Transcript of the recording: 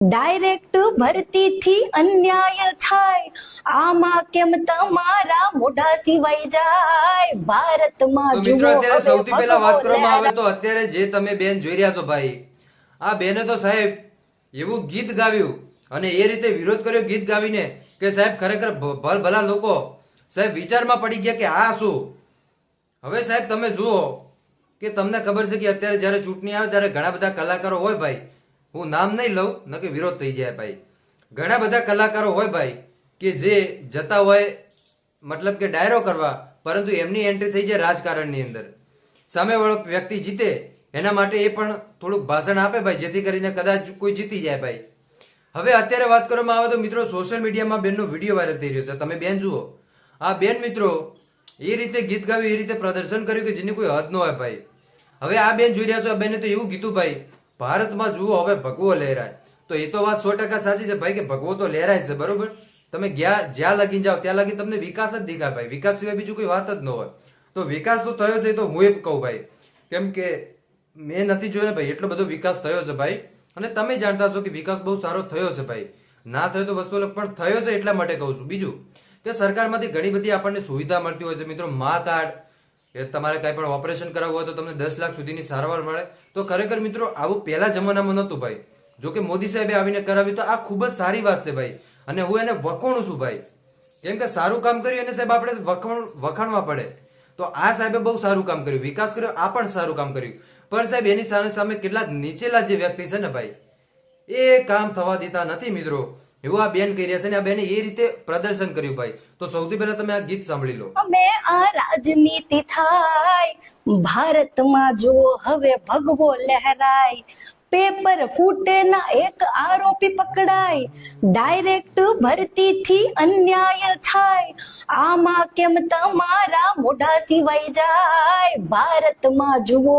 Direct ભરતીથી અન્યાય થાય. આમાં કેમ તમારા મોઢા સિવાય જાય? ભારતમાં મિત્રો અત્યારે સૌથી પહેલા વાત કરવામાં આવે તો અત્યારે જે તમે બેન જોઈ રહ્યા છો ભાઈ આ બેને તો સાહેબ એવું ગીત ગાવ્યું અને એ રીતે વિરોધ કર્યો ગીત ગાવીને કે સાહેબ ખરેખર ભલ ભલા લોકો સાહેબ વિચારમાં પડી ગયા કે આ શું? હવે સાહેબ તમે જુઓ કે તમને ખબર છે કે અત્યારે જ્યારે ચૂંટણી આવે ત્યારે ઘણા બધા કલાકારો હોય ભાઈ હું નામ નહીં લઉં, ન કે વિરોધ થઈ જાય ભાઈ. ઘણા બધા કલાકારો હોય ભાઈ, કે જે જતા હોય, મતલબ કે ડાયરો કરવા, પરંતુ એમની એન્ટ્રી થઈ જાય રાજકારણની અંદર. સામેવાળો વ્યક્તિ જીતે, એના માટે એ પણ થોડુંક ભાષણ આપે ભાઈ, જેથી કરીને કદાચ કોઈ જીતી જાય ભાઈ. હવે અત્યારે વાત કરવામાં આવે તો મિત્રો સોશિયલ મીડિયામાં બેનનો વીડિયો વાયરલ થઈ રહ્યો છે. તમે બેન જુઓ. આ બેન મિત્રો એ રીતે ગીત ગાવ્યું એ રીતે પ્રદર્શન કર્યું કે જેની કોઈ હદ ન હોય ભાઈ. હવે આ બેન જોઈ રહ્યા છો, આ બેને તો એવું કીધું ભાઈ ભારતમાં જુઓ હવે ભગવો લહેરાય. તો એ તો વાત સો ટકા સાચી છે ભાઈ, કે ભગવો તો લહેરાય છે, બરોબર? તમે જ્યાં જ્યાં લગીને જાઓ, ત્યાં લગી તમને વિકાસ જ દેખાય ભાઈ. વિકાસ સિવાય બીજું કોઈ વાત જ ન હોય. તો વિકાસ તો થયો છે તો હું એ કહું ભાઈ. કેમ કે મેં નથી જોયો ને ભાઈ, એટલો બધો વિકાસ થયો છે ભાઈ. અને તમે જાણતા છો કે વિકાસ બહુ સારો થયો છે ભાઈ. ના થયો તો વસ્તુ પણ થયો છે એટલા માટે કહું છું. બીજું કે સરકારમાંથી ઘણી બધી આપણને સુવિધા મળતી હોય છે. મિત્રો, મા કાર્ડ, એ તમારે કાંઈ પણ ઓપરેશન કરાવવું હોય તો તમને દસ લાખ સુધીની સારવાર મળે. તો ખરેખર મિત્રો, આવું પહેલા જમાનામાં નહોતું ભાઈ. જો કે મોદી સાહેબે આવીને કરાવ્યું તો આ ખૂબ જ સારી વાત છે ભાઈ. અને હું એને વખોણું છું ભાઈ. કેમ કે સારું કામ કર્યું એને સાહેબ આપણે વખાણ, વખાણવા પડે. તો આ સાહેબે બહુ સારું કામ કર્યું. વિકાસ કર્યો, આ પણ સારું કામ કર્યું. પણ સાહેબ એની સામે સામે કેટલાક નીચેલા જે વ્યક્તિ છે ને ભાઈ, એ કામ થવા દેતા નથી મિત્રો. એવું આ બેન કહી રહ્યા છે ને આ બેને એ રીતે પ્રદર્શન કર્યું ભાઈ. તો સૌથી પહેલા તમે આ ગીત સાંભળી લો. અમે આ રાજનીતિ થાય, ભારતમાં જો હવે ભગવો લહેરાય. પેપર ફૂટે ના એક આરોપી પકડાય. ડાયરેક્ટ ભરતી થી અન્યાય થાય. આમાં કેમ તમારા મોઢા સિવાય જાય? ભારતમાં જુઓ.